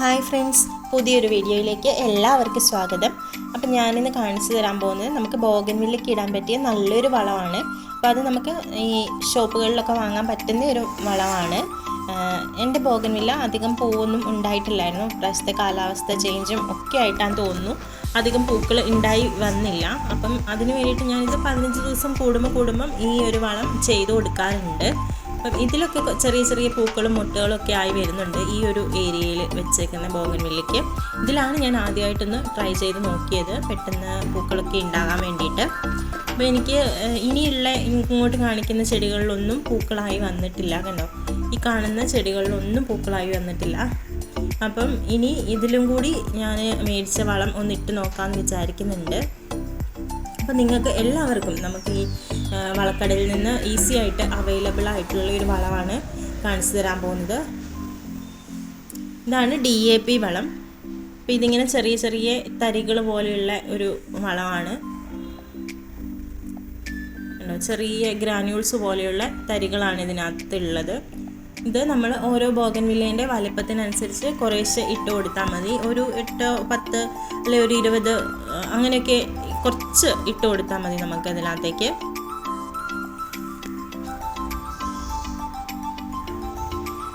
Hi friends പുതിയൊരു വീഡിയോയിലേക്ക് എല്ലാവർക്കും സ്വാഗതം. അപ്പം ഞാനിന്ന് കാണിച്ചു തരാൻ പോകുന്നത് നമുക്ക് ബോഗൻവില്ലയ്ക്ക് ഇടാൻ പറ്റിയ നല്ലൊരു വളമാണ്. അപ്പോൾ അത് നമുക്ക് ഈ ഷോപ്പുകളിലൊക്കെ വാങ്ങാൻ പറ്റുന്ന ഒരു വളമാണ്. എന്റെ ബോഗൻവില്ല അധികം പൂവൊന്നും ഉണ്ടായിട്ടില്ലായിരുന്നു. പ്രാവശ്യത്തെ കാലാവസ്ഥ ചേഞ്ചും ഒക്കെ ആയിട്ടാണ് തോന്നുന്നു. അധികം പൂക്കൾ ഉണ്ടായി വന്നില്ല. അപ്പം അതിന് വേണ്ടിയിട്ട് ഞാനിത് പതിനഞ്ച് ദിവസം കൂടുമ്പോൾ കൂടുമ്പം ഈ ഒരു വളം ചെയ്തു കൊടുക്കാറുണ്ട്. അപ്പം ഇതിലൊക്കെ ചെറിയ ചെറിയ പൂക്കളും മുട്ടുകളും ഒക്കെ ആയി വരുന്നുണ്ട് ഈ ഒരു ഏരിയയിൽ വെച്ചേക്കുന്ന ബോഗൻവില്ലയ്ക്ക് ഇതിലാണ് ഞാൻ ആദ്യമായിട്ടൊന്ന് ട്രൈ ചെയ്ത് നോക്കിയത്. പെട്ടെന്ന് പൂക്കളൊക്കെ ഉണ്ടാകാൻ വേണ്ടിയിട്ട്. അപ്പോൾ എനിക്ക് ഇനിയുള്ള ഇങ്ങോട്ട് കാണിക്കുന്ന ചെടികളിലൊന്നും പൂക്കളായി വന്നിട്ടില്ല കണ്ടോ? ഈ കാണുന്ന ചെടികളിലൊന്നും പൂക്കളായി വന്നിട്ടില്ല. അപ്പം ഇനി ഇതിലും കൂടി ഞാൻ മേടിച്ച വളം ഒന്ന് ഇട്ട് നോക്കാമെന്ന് വിചാരിക്കുന്നുണ്ട്. അപ്പം നിങ്ങൾക്ക് എല്ലാവർക്കും നമുക്ക് ഈ വളക്കടയിൽ നിന്ന് ഈസി ആയിട്ട് അവൈലബിൾ ആയിട്ടുള്ള ഒരു വളമാണ് കാണിച്ചു തരാൻ പോകുന്നത്. ഇതാണ് ഡി എ പി വളം. അപ്പോൾ ഇതിങ്ങനെ ചെറിയ ചെറിയ തരികൾ പോലെയുള്ള ഒരു വളമാണ്. ചെറിയ ഗ്രാന്യൂൾസ് പോലെയുള്ള തരികളാണ് ഇതിനകത്തുള്ളത്. ഇത് നമ്മൾ ഓരോ ബോഗൻവില്ലേന്റെ വലിപ്പത്തിനനുസരിച്ച് കുറേശ്ശെ ഇട്ട് കൊടുത്താൽ മതി. ഒരു എട്ടോ പത്ത് അല്ലെ ഒരു ഇരുപത് അങ്ങനെയൊക്കെ കുറച്ച് ഇട്ട് കൊടുത്താൽ മതി നമുക്ക് അതിനകത്തേക്ക്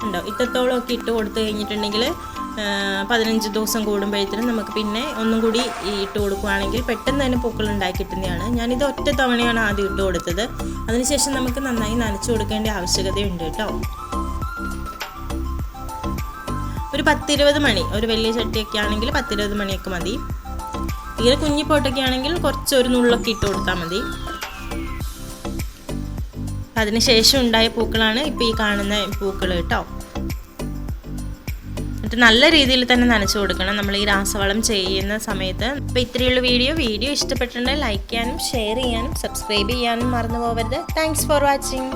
ഉണ്ടോ ഇത്രത്തോളം ഒക്കെ ഇട്ട് കൊടുത്തു കഴിഞ്ഞിട്ടുണ്ടെങ്കിൽ പതിനഞ്ച് ദിവസം കൂടുമ്പോഴത്തേനും നമുക്ക് പിന്നെ ഒന്നും കൂടി ഇട്ട് കൊടുക്കുകയാണെങ്കിൽ പെട്ടെന്ന് തന്നെ പൂക്കൾ ഉണ്ടാക്കി കിട്ടുന്നതാണ്. ഞാനിത് ഒറ്റ തവണയാണ് ആദ്യം ഇട്ട് കൊടുത്തത്. അതിനുശേഷം നമുക്ക് നന്നായി നനച്ചു കൊടുക്കേണ്ട ആവശ്യകതയുണ്ട് കേട്ടോ. ഒരു പത്തിരുപത് മണി ഒരു വലിയ ചട്ടിയൊക്കെ ആണെങ്കിൽ പത്തിരുപത് മണിയൊക്കെ മതി. തീരെ കുഞ്ഞിപ്പോട്ടൊക്കെ ആണെങ്കിൽ കുറച്ചൊരു നുള്ളൊക്കെ ഇട്ട് കൊടുത്താൽ മതി. അതിനുശേഷം ഉണ്ടായ പൂക്കളാണ് ഇപ്പോൾ ഈ കാണുന്ന പൂക്കൾ കേട്ടോ. എന്നിട്ട് നല്ല രീതിയിൽ തന്നെ നനച്ചു കൊടുക്കണം. നമ്മൾ ഈ രാസവളം ചെയ്യുന്ന സമയത്ത്. അപ്പോൾ ഇത്രയുള്ള വീഡിയോ. വീഡിയോ ഇഷ്ടപ്പെട്ടിട്ടുണ്ടെങ്കിൽ ലൈക്ക് ചെയ്യാനും ഷെയർ ചെയ്യാനും സബ്സ്ക്രൈബ് ചെയ്യാനും മറന്നു പോകരുത് താങ്ക്സ് ഫോർ വാച്ചിങ്